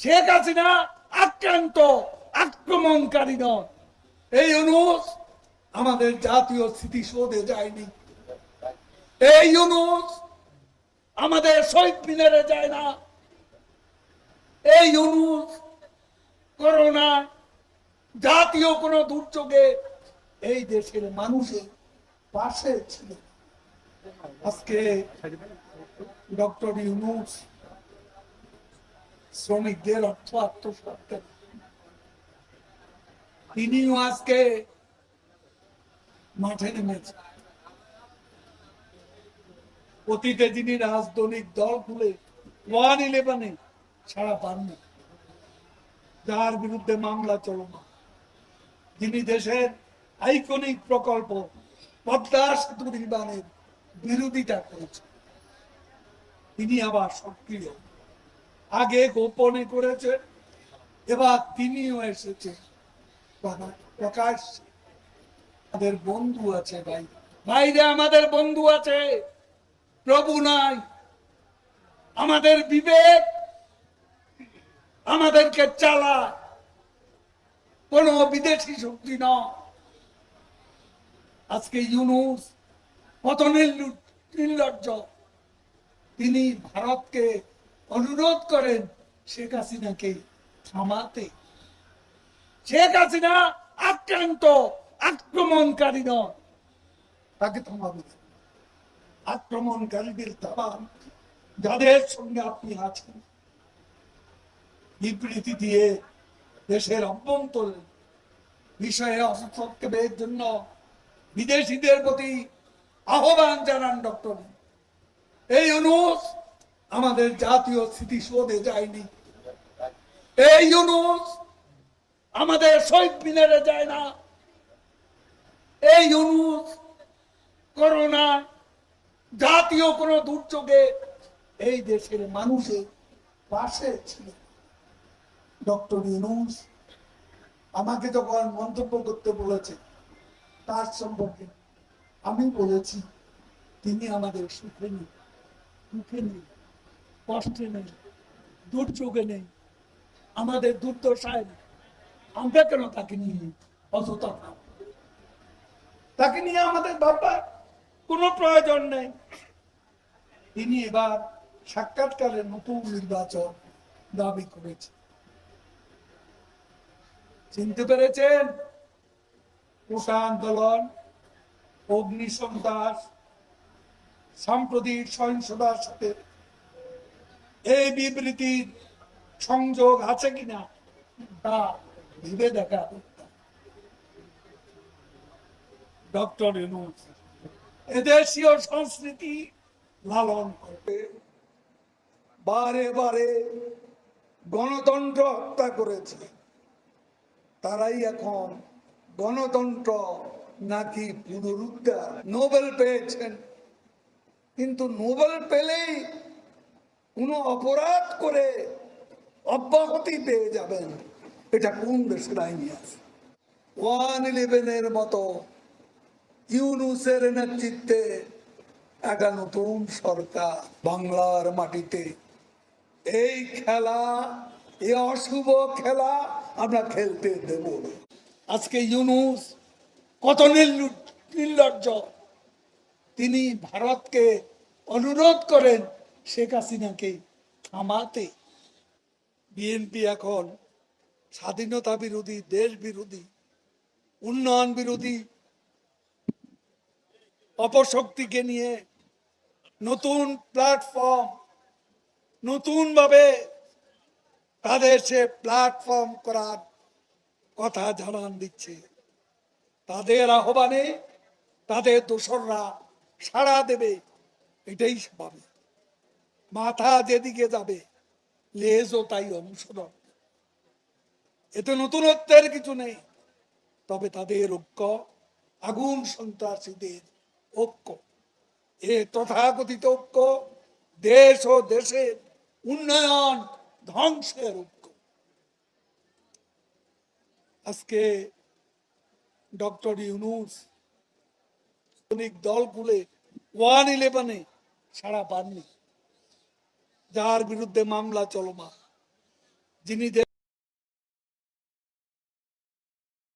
শেখ হাসিনা আক্রান্ত, আক্রমণকারী নয় এই অনুষ আমাদের জাতীয় স্মৃতিসৌধে যায়নি। এই অনুষ আমাদের শহীদ মিনারে যায় না। এই অনুষ করোনা জাতীয় কোনো দুর্যোগে এই দেশের মানুষের পাশে ছিল। আজকে ডক্টর ইউনুস শ্রমিকদের অর্থ আত্মসাৎ করেন। তিনিও আজকে মাঠে নেমেছেন অতীতে যিনি রাজনৈতিক দল খুলে ওয়ান ইলেভেনে ছাড়া পাননি যার বিরুদ্ধে মামলা চলমান যিনি দেশের আইকনিক প্রকল্প পদ্মা সেতু বিরোধিতা করেছেন তিনি আবার সক্রিয় আগে গোপনে করেছেন এবার তিনিও এসেছেন প্রকা- প্রকাশ, আমাদের বন্ধু আছে ভাই। বাইরে আমাদের বন্ধু আছে। প্রভু নাই। আমাদের বিবেক আমাদেরকে চালা কোন বিদেশি শক্তি নয় আজকে ইউনুস কত নির্লু- নির্লজ্জ। তিনি ভারতকে অনুরোধ করেন শেখ হাসিনাকে থামাতে। শেখ হাসিনা আক্রান্ত, আক্রমণকারী নয় তাকে থামাবে। আক্রমণকারীদের থামান যাদের সঙ্গে আপনি আছেন, বিবৃতি দিয়ে দেশের অভ্যন্তরে বিষয়ে হস্তক্ষেপের জন্য বিদেশিদের প্রতি আহ্বান জানান ডক্টর। এই অনুষ আমাদের জাতীয় স্মৃতিসৌধে যায়নি। এই অনুষ আমাদের শহীদ মিনারে যায় না। এই অনুষ করোনা জাতীয় কোন দুর্যোগে এই দেশের মানুষের পাশে ছিল। ডক্টর ইউনুস আমাকে যখন মন্তব্য করতে বলেছে তার সম্পর্কে আমি বলেছি, তিনি আমাদের সুখে নেই। কষ্টে নেই দুর্যোগে নেই। আমাদের দুর্দশায় নেই আমরা কেন তাকে নিয়ে অসতর্ক তাকে নিয়ে আমাদের ভাববার কোনো প্রয়োজন নেই। তিনি এবার সাক্ষাৎকারে নতুন নির্বাচন দাবি করেছে। চিনতে পেরেছেন? কোটা আন্দোলন অগ্নি সন্ত্রাস সাম্প্রতিক সহিংসতার সাথে এই বিবৃতির সংযোগ আছে কিনা তা ভেবে দেখা। ডক্টর এদেশীয় সংস্কৃতি লালন করবে। বারে বারে গণতন্ত্র হত্যা করেছে। তারাই এখন গণতন্ত্র নাকি পুনরুদ্ধার? নোবেল পেয়েছেন। কিন্তু নোবেল পেলেই কোনো অপরাধ করে অব্যাহতি পেয়ে যাবেন। এটা কোন দেশের আইনি আছে? ওয়ান ইলেভেনের মতো ইউনুসের নেতৃত্বে একটা নতুন সরকার বাংলার মাটিতে। এই খেলা এ অশুভ খেলা আমরা খেলতে দেব। আজকে ইউনুস কত নির্লু- নির্লজ্জ। তিনি ভারতকে অনুরোধ করেন শেখ হাসিনাকে থামাতে বিএনপি এখন স্বাধীনতা বিরোধী, দেশ বিরোধী, উন্নয়ন বিরোধী অপশক্তিকে নিয়ে নতুন প্ল্যাটফর্ম নতুন ভাবে তাদের সে প্ল্যাটফর্ম করার কথা জানান দিচ্ছে। তাদের আহ্বানে তাদের দোসররা সাড়া দেবে, এটাই স্বাভাবিক। মাথা যেদিকে যাবে, লেজও তাই অনুসরণ। এতে নতুনত্বের কিছু নেই, তবে তাদের ঐক্য, আগুন সন্ত্রাসীদের ঐক্য। এ তথাকথিত ঐক্য দেশ ও দেশের উন্নয়ন ধ্বংসের ঐক্য। আজকে ডক্টর ইউনুস দল খুলে ওয়ান ইলেভেনে ছাড়া পাননি। যার বিরুদ্ধে মামলা চলমান। যিনি